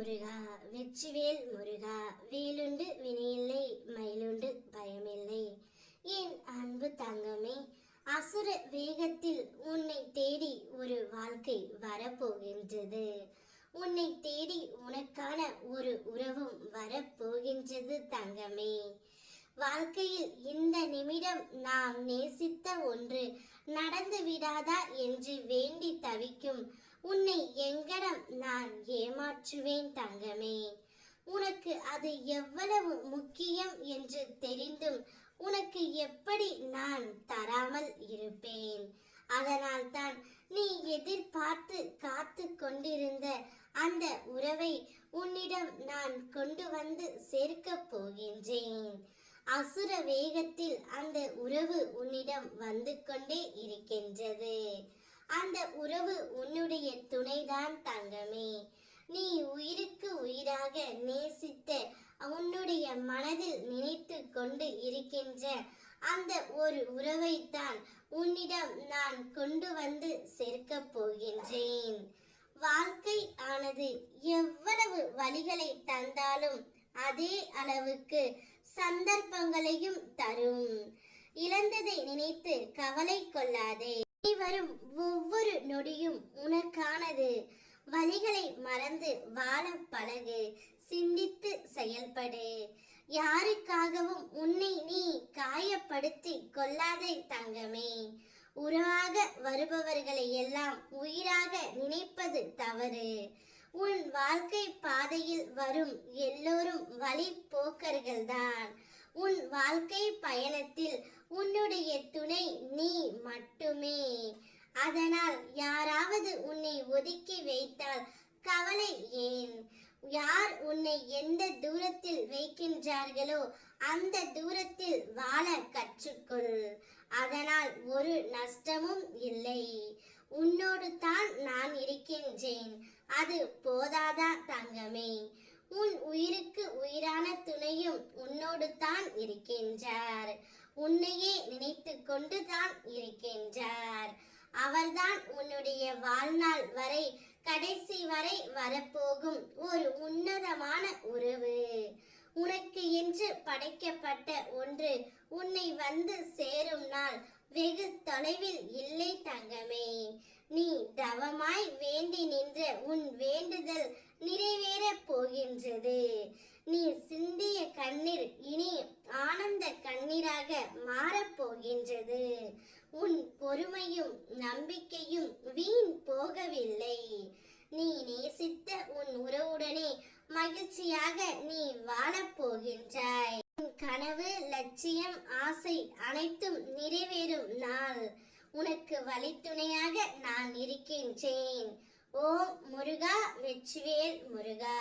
முருகா வெற்றிவேல் முருகா வேலுண்டு வினையில்லை மயிலுண்டு பயமில்லை. என் அன்பு தங்கமே அசுர வேகத்தில் உன்னை தேடி ஒரு வாழ்க்கை வரப்போகின்றது. உன்னை தேடி உனக்கான ஒரு உறவும் வரப்போகின்றது தங்கமே. வாழ்க்கையில் இந்த நிமிடம் நாம் நேசித்த ஒன்று நடந்து விடாதா என்று வேண்டி தவிக்கும் உன்னை எங்கடம் நான் ஏமாற்றுவேன் தங்கமே. உனக்கு அது எவ்வளவு முக்கியம் என்று தெரிந்தும் உனக்கு எப்படி நான் தராமல் இருப்பேன்? அதனால் தான் நீ எதிர்பார்த்து காத்து கொண்டிருந்த அந்த உறவை உன்னிடம் நான் கொண்டு வந்து சேர்க்கப் போகின்றேன். அசுர வேகத்தில் அந்த உறவு உன்னிடம் வந்து கொண்டே இருக்கின்றது. அந்த உறவு உன்னு துணைதான் தங்கமே. நீ உயிருக்கு உயிராக நேசித்து உன்னுடைய மனதில் நினைத்து கொண்டு இருக்கின்ற அந்த ஒரு உறவைத்தான் உன்னிடம் நான் கொண்டு வந்து சேர்க்கப் போகின்றேன். வாழ்க்கை ஆனது எவ்வளவு வழிகளை தந்தாலும் அதே அளவுக்கு சந்தர்ப்பங்களையும் தரும். இழந்ததை நினைத்து கவலை கொள்ளாதே. வரும் ஒவ்வொரு நொடியும் உனக்கானது. வழிகளை மறந்து வாழ பழகு. சிந்தித்து செயல்படு. யாருக்காகவும் உன்னை நீ காயப்படுத்தி கொள்ளாதே தங்கமே. உறவாக வருபவர்களை எல்லாம் உயிராக நினைப்பது தவறு. உன் வாழ்க்கை பாதையில் வரும் எல்லோரும் வழி போக்கர்கள்தான் உன் வாழ்க்கை பயணத்தில் உன்னுடைய அதனால் யாராவது உன்னை ஒதுக்கி வைத்தால் கவலை ஏன்? யார் உன்னை எந்த தூரத்தில் வைக்கின்றார்களோ அந்த தூரத்தில் வாழ கற்றுக்கொள். அதனால் ஒரு நஷ்டமும் இல்லை. உன்னோடு தான் நான் இருக்கின்றேன். அது போதாதா தங்கமே? உன் உயிருக்கு உயிரான துணையும் உன்னோடு தான் இருக்கின்றார். உன்னையே நினைத்து கொண்டு தான் இருக்கின்றார். அவர்தான் உன்னுடைய வாழ்நாள் வரை கடைசி வரை வரப்போகும் ஒரு உன்னதமான உறவு. உனக்கு என்று படைக்கப்பட்ட ஒன்று உன்னை வந்து சேரும் நாள். வெகு தொலைவில் இல்லை தங்கமே. நீ தவமாய் வேண்டி நின்ற உன் வேண்டுதல் நிறைவேறப் போகின்றது. நீ சிந்திய கண்ணீர் இனி ஆனந்த கண்ணீராக மாறப்போகின்றது உன் பொறுமையும் நம்பிக்கையும் வீண் போகவில்லை. நீ நேசித்த உன் உறவுடனே மகிழ்ச்சியாக நீ வாழப்போகின்றாய் உன் கனவு லட்சியம் ஆசை அனைத்தும் நிறைவேறும் நாள். உனக்கு வழித்துணையாக நான் இருக்கின்றேன். ஓம் முருகா வெற்றிவேல் முருகா.